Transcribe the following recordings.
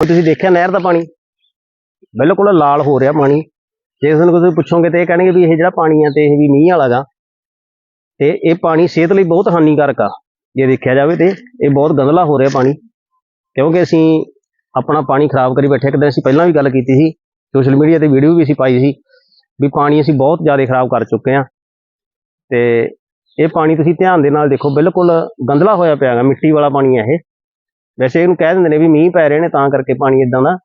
ਹੁਣ ਤੁਸੀਂ ਦੇਖਿਆ ਨਹਿਰ ਦਾ ਪਾਣੀ? ਬਿਲਕੁਲ ਲਾਲ ਹੋ ਰਿਹਾ ਪਾਣੀ। ਜੇ ਤੁਹਾਨੂੰ ਨੂੰ ਤੁਸੀਂ ਪੁੱਛੋਗੇ ਤੇ ਇਹ ਕਹਿਣਗੇ ਵੀ ਇਹ ਜਿਹੜਾ ਪਾਣੀ ਆ ਤੇ ਇਹ ਵੀ ਮੀਂਹ ਵਾਲਾ ਗਾ। ਤੇ ਇਹ ਪਾਣੀ ਸਿਹਤ ਲਈ ਬਹੁਤ ਹਾਨੀਕਾਰਕ ਆ। ਜੇ ਦੇਖਿਆ ਜਾਵੇ ਤੇ ਇਹ ਬਹੁਤ ਗੰਦਲਾ ਹੋ ਰਿਹਾ ਪਾਣੀ। ਕਿਉਂਕਿ ਅਸੀਂ ਆਪਣਾ ਪਾਣੀ ਖਰਾਬ ਕਰੀ ਬੈਠੇ। ਇੱਕ ਦਿਨ ਅਸੀਂ ਪਹਿਲਾਂ ਵੀ ਗੱਲ ਕੀਤੀ ਸੀ, ਸੋਸ਼ਲ ਮੀਡੀਆ ਤੇ ਵੀਡੀਓ ਵੀ ਅਸੀਂ ਪਾਈ ਸੀ ਵੀ ਪਾਣੀ ਅਸੀਂ ਬਹੁਤ ਜ਼ਿਆਦਾ ਖਰਾਬ ਕਰ ਚੁੱਕੇ ਆ। ਤੇ ਇਹ ਪਾਣੀ ਤੁਸੀਂ ਧਿਆਨ ਦੇ ਨਾਲ ਦੇਖੋ, ਬਿਲਕੁਲ ਗੰਦਲਾ ਹੋਇਆ ਪਿਆ ਹੈਗਾ ਮਿੱਟੀ ਵਾਲਾ ਪਾਣੀ ਹੈ ਇਹ। ਵੈਸੇ ਇਹਨੂੰ ਕਹਿ ਦਿੰਦੇ ਨੇ ਵੀ ਮੀਂਹ ਪੈ ਰਹੇ ਨੇ ਤਾਂ ਕਰਕੇ ਪਾਣੀ ਇਦਾਂ ਦਾ,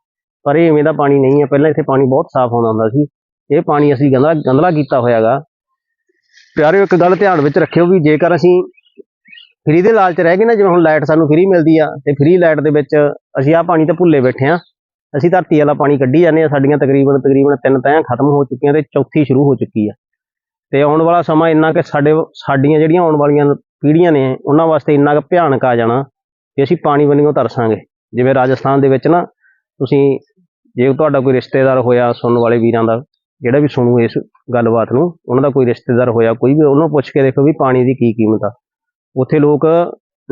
ਪਰ ਇਹ ਇਵੇਂ ਦਾ ਪਾਣੀ ਨਹੀਂ ਹੈ। ਪਹਿਲਾਂ ਇੱਥੇ ਪਾਣੀ ਬਹੁਤ ਸਾਫ਼ ਆਉਂਦਾ ਹੁੰਦਾ ਸੀ। ਇਹ ਪਾਣੀ ਅਸੀਂ ਗੰਦਲਾ ਗੰਦਲਾ ਕੀਤਾ ਹੋਇਆਗਾ। ਪਿਆਰਿਓ, ਇੱਕ ਗੱਲ ਧਿਆਨ ਵਿੱਚ ਰੱਖਿਓ ਵੀ ਜੇਕਰ ਅਸੀਂ ਫ੍ਰੀ ਦੇ ਲਾਲਚ ਰਹਿ ਗਏ ਨਾ, ਜਿਵੇਂ ਹੁਣ ਲਾਈਟ ਸਾਨੂੰ ਫ੍ਰੀ ਮਿਲਦੀ ਆ, ਤੇ ਫ੍ਰੀ ਲਾਈਟ ਦੇ ਵਿੱਚ ਅਸੀਂ ਆਹ ਪਾਣੀ ਤਾਂ ਭੁੱਲੇ ਬੈਠੇ ਆ। ਅਸੀਂ ਧਰਤੀ ਵਾਲਾ ਪਾਣੀ ਕੱਢੀ ਜਾਂਦੇ ਆ। ਸਾਡੀਆਂ ਤਕਰੀਬਨ ਤਕਰੀਬਨ ਤਿੰਨ ਤੈਆਂ ਖਤਮ ਹੋ ਚੁੱਕੀਆਂ ਤੇ ਚੌਥੀ ਸ਼ੁਰੂ ਹੋ ਚੁੱਕੀ ਆ। ਤੇ ਆਉਣ ਵਾਲਾ ਸਮਾਂ ਇੰਨਾ ਕਿ ਸਾਡੇ ਸਾਡੀਆਂ ਜਿਹੜੀਆਂ ਆਉਣ ਵਾਲੀਆਂ ਪੀੜ੍ਹੀਆਂ ਨੇ, ਉਹਨਾਂ ਵਾਸਤੇ ਇੰਨਾ ਕੁ ਭਿਆਨਕ ਆ ਜਾਣਾ। ਕਿ ਅਸੀਂ ਪਾਣੀ ਵੰਨਿਓ ਤਰਸਾਂਗੇ ਜਿਵੇਂ ਰਾਜਸਥਾਨ ਦੇ ਵਿੱਚ ਨਾ, ਤੁਸੀਂ ਜੇ ਤੁਹਾਡਾ ਕੋਈ ਰਿਸ਼ਤੇਦਾਰ ਹੋਇਆ ਸੁਣਨ ਵਾਲੇ ਵੀਰਾਂ ਦਾ, ਜਿਹੜਾ ਵੀ ਸੁਣੂ ਇਸ ਗੱਲਬਾਤ ਨੂੰ, ਉਹਨਾਂ ਦਾ ਕੋਈ ਰਿਸ਼ਤੇਦਾਰ ਹੋਇਆ, ਕੋਈ ਵੀ, ਉਹਨੂੰ ਪੁੱਛ ਕੇ ਦੇਖੋ ਵੀ ਪਾਣੀ ਦੀ ਕੀ ਕੀਮਤ ਆ। ਉੱਥੇ ਲੋਕ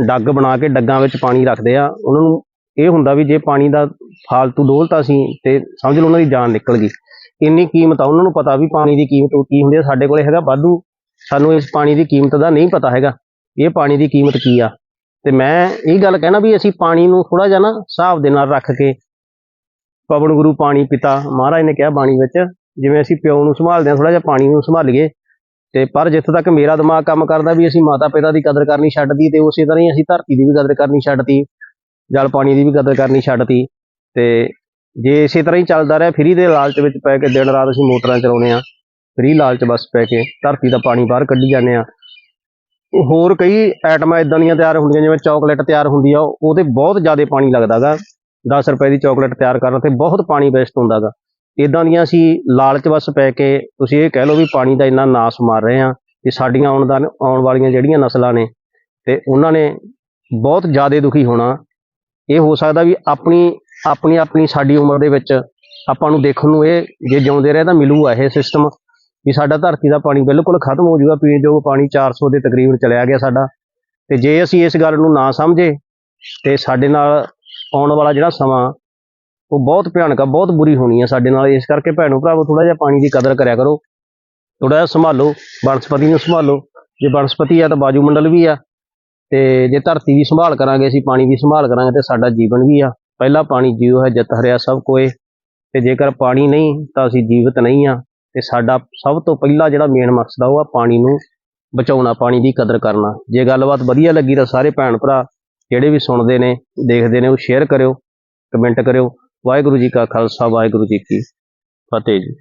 ਡੱਗ ਬਣਾ ਕੇ ਡੱਗਾਂ ਵਿੱਚ ਪਾਣੀ ਰੱਖਦੇ ਆ। ਉਹਨਾਂ ਨੂੰ ਇਹ ਹੁੰਦਾ ਵੀ ਜੇ ਪਾਣੀ ਦਾ ਫਾਲਤੂ ਡੋਲਤਾ ਸੀ ਤੇ ਸਮਝ ਲਓ ਉਹਨਾਂ ਦੀ ਜਾਨ ਨਿਕਲ ਗਈ। ਇੰਨੀ ਕੀਮਤ ਆ, ਉਹਨਾਂ ਨੂੰ ਪਤਾ ਵੀ ਪਾਣੀ ਦੀ ਕੀਮਤ ਕੀ ਹੁੰਦੀ ਆ। ਸਾਡੇ ਕੋਲੇ ਹੈਗਾ ਵਾਧੂ। ਸਾਨੂੰ ਇਸ ਪਾਣੀ ਦੀ ਕੀਮਤ ਦਾ ਨਹੀਂ ਪਤਾ ਹੈਗਾ। ਇਹ ਪਾਣੀ ਦੀ ਕੀਮਤ ਕੀ ਆ? ਤੇ ਮੈਂ ਇਹ ਗੱਲ ਕਹਿਣਾ ਵੀ ਅਸੀਂ ਪਾਣੀ ਨੂੰ ਥੋੜਾ ਜਿਹਾ ਨਾ ਹਿਸਾਬ ਦੇ ਨਾਲ ਰੱਖ ਕੇ ਪਵਨ ਗੁਰੂ ਪਾਣੀ ਪਿਤਾ ਮਹਾਰਾਜ ਨੇ ਕਿਹਾ ਬਾਣੀ ਵਿੱਚ, ਜਿਵੇਂ ਅਸੀਂ ਪਿਓ ਨੂੰ ਸੰਭਾਲਦੇ ਹਾਂ ਥੋੜਾ ਜਿਹਾ ਪਾਣੀ ਨੂੰ ਸੰਭਾਲੀਏ, ਤੇ ਪਰ ਜਿੱਥੇ ਤੱਕ ਮੇਰਾ ਦਿਮਾਗ ਕੰਮ ਕਰਦਾ ਵੀ ਅਸੀਂ ਮਾਤਾ ਪਿਤਾ ਦੀ ਕਦਰ ਕਰਨੀ ਛੱਡਦੀ ਤੇ ਉਸੇ ਤਰ੍ਹਾਂ ਹੀ ਅਸੀਂ ਧਰਤੀ ਦੀ ਵੀ ਕਦਰ ਕਰਨੀ ਛੱਡਤੀ, ਜਲ ਪਾਣੀ ਦੀ ਵੀ ਕਦਰ ਕਰਨੀ ਛੱਡਤੀ, ਤੇ ਜੇ ਇਸੇ ਤਰ੍ਹਾਂ ਹੀ ਚੱਲਦਾ ਰਿਹਾ, ਫਰੀ ਦੇ ਲਾਲਚ ਵਿੱਚ ਪੈ ਕੇ ਦਿਨ ਰਾਤ ਅਸੀਂ ਮੋਟਰਾਂ ਚਲਾਉਨੇ ਆ ਫਰੀ ਲਾਲਚ ਬਸ ਪੈ ਕੇ ਧਰਤੀ ਦਾ ਪਾਣੀ ਬਾਹਰ ਕੱਢੀ ਜਾਂਦੇ ਆ ਹੋਰ ਕਈ ਆਈਟਮਾਂ ਇਦਾਂ ਦੀਆਂ ਤਿਆਰ ਹੁੰਦੀਆਂ, ਜਿਵੇਂ ਚਾਕਲੇਟ ਤਿਆਰ ਹੁੰਦੀ ਆ, ਉਹ ਤੇ ਬਹੁਤ ਜ਼ਿਆਦਾ ਪਾਣੀ ਲੱਗਦਾਗਾ। 10 ਰੁਪਏ ਦੀ ਚਾਕਲੇਟ ਤਿਆਰ ਕਰਨ ਤੇ ਬਹੁਤ ਪਾਣੀ ਵੇਸਟ ਹੁੰਦਾਗਾ। ਇਦਾਂ ਦੀਆਂ ਅਸੀਂ ਲਾਲਚ ਵਸ ਪੈ ਕੇ ਤੁਸੀਂ ਇਹ ਕਹਿ ਲਓ ਵੀ ਪਾਣੀ ਦਾ ਇੰਨਾ ਨਾਸ ਮਾਰ ਰਹੇ ਆ ਕਿ ਸਾਡੀਆਂ ਆਉਣ ਦਾ, ਆਉਣ ਵਾਲੀਆਂ ਜਿਹੜੀਆਂ ਨਸਲਾਂ ਨੇ, ਤੇ ਉਹਨਾਂ ਨੇ ਬਹੁਤ ਜ਼ਿਆਦਾ ਦੁਖੀ ਹੋਣਾ। ਇਹ ਹੋ ਸਕਦਾ ਵੀ ਆਪਣੀ ਆਪਣੀ ਆਪਣੀ ਸਾਡੀ ਉਮਰ ਦੇ ਵਿੱਚ ਆਪਾਂ ਨੂੰ ਦੇਖਣ ਨੂੰ ਇਹ, ਜੇ ਜਿਉਂਦੇ ਰਹੇ ਤਾਂ ਮਿਲੂਗਾ ਇਹ ਸਿਸਟਮ ਵੀ ਸਾਡਾ ਧਰਤੀ ਦਾ ਪਾਣੀ ਬਿਲਕੁਲ ਖਤਮ ਹੋ ਜਾਊਗਾ, ਪੀਣ ਯੋਗ ਪਾਣੀ 400 ਦੇ ਤਕਰੀਬਨ ਚਲਿਆ ਗਿਆ ਸਾਡਾ। ਤੇ ਜੇ ਅਸੀਂ ਇਸ ਗੱਲ ਨੂੰ ਨਾ ਸਮਝੇ, ਤੇ ਸਾਡੇ ਨਾਲ ਆਉਣ ਵਾਲਾ ਜਿਹੜਾ ਸਮਾਂ, ਉਹ ਬਹੁਤ ਭਿਆਨਕ ਆ, ਬਹੁਤ ਬੁਰੀ ਹੋਣੀ ਆ ਸਾਡੇ ਨਾਲ। ਇਸ ਕਰਕੇ ਭੈਣੋ ਭਰਾਵੋ ਥੋੜਾ ਜਿਹਾ ਪਾਣੀ ਦੀ ਕਦਰ ਕਰਿਆ ਕਰੋ। ਥੋੜਾ ਜਿਹਾ ਸੰਭਾਲੋ, ਬਨਸਪਤੀ ਨੂੰ ਸੰਭਾਲੋ। ਜੇ ਬਨਸਪਤੀ ਆ ਤਾਂ ਬਾਜੂਮੰਡਲ ਵੀ ਆ। ਤੇ ਜੇ ਧਰਤੀ ਦੀ ਸੰਭਾਲ ਕਰਾਂਗੇ, ਅਸੀਂ ਪਾਣੀ ਦੀ ਸੰਭਾਲ ਕਰਾਂਗੇ, ਤੇ ਸਾਡਾ ਜੀਵਨ ਵੀ ਆ। ਪਹਿਲਾ ਪਾਣੀ ਜੀਵ ਹੈ, ਜਿਤ ਹਰਿਆ ਸਭ ਕੋਏ। ਤੇ ਜੇਕਰ ਪਾਣੀ ਨਹੀਂ, ਤਾਂ ਅਸੀਂ ਜੀਵਤ ਨਹੀਂ ਆ। ਤੇ ਸਾਡਾ ਸਭ ਤੋਂ ਪਹਿਲਾ ਜਿਹੜਾ ਮੇਨ ਮਕਸਦ ਆ ਉਹ ਆ ਪਾਣੀ ਨੂੰ ਬਚਾਉਣਾ, ਪਾਣੀ ਦੀ ਕਦਰ ਕਰਨਾ। ਜੇ ਗੱਲਬਾਤ ਵਧੀਆ ਲੱਗੀ ਤਾਂ ਸਾਰੇ ਭੈਣ ਭਰਾ ਜਿਹੜੇ ਵੀ ਸੁਣਦੇ ਨੇ, ਦੇਖਦੇ ਨੇ, ਉਹ ਸ਼ੇਅਰ ਕਰਿਓ ਕਮੈਂਟ ਕਰਿਓ। ਵਾਹਿਗੁਰੂ ਜੀ ਕਾ ਖਾਲਸਾ, ਵਾਹਿਗੁਰੂ ਜੀ ਕੀ ਫਤਿਹ ਜੀ।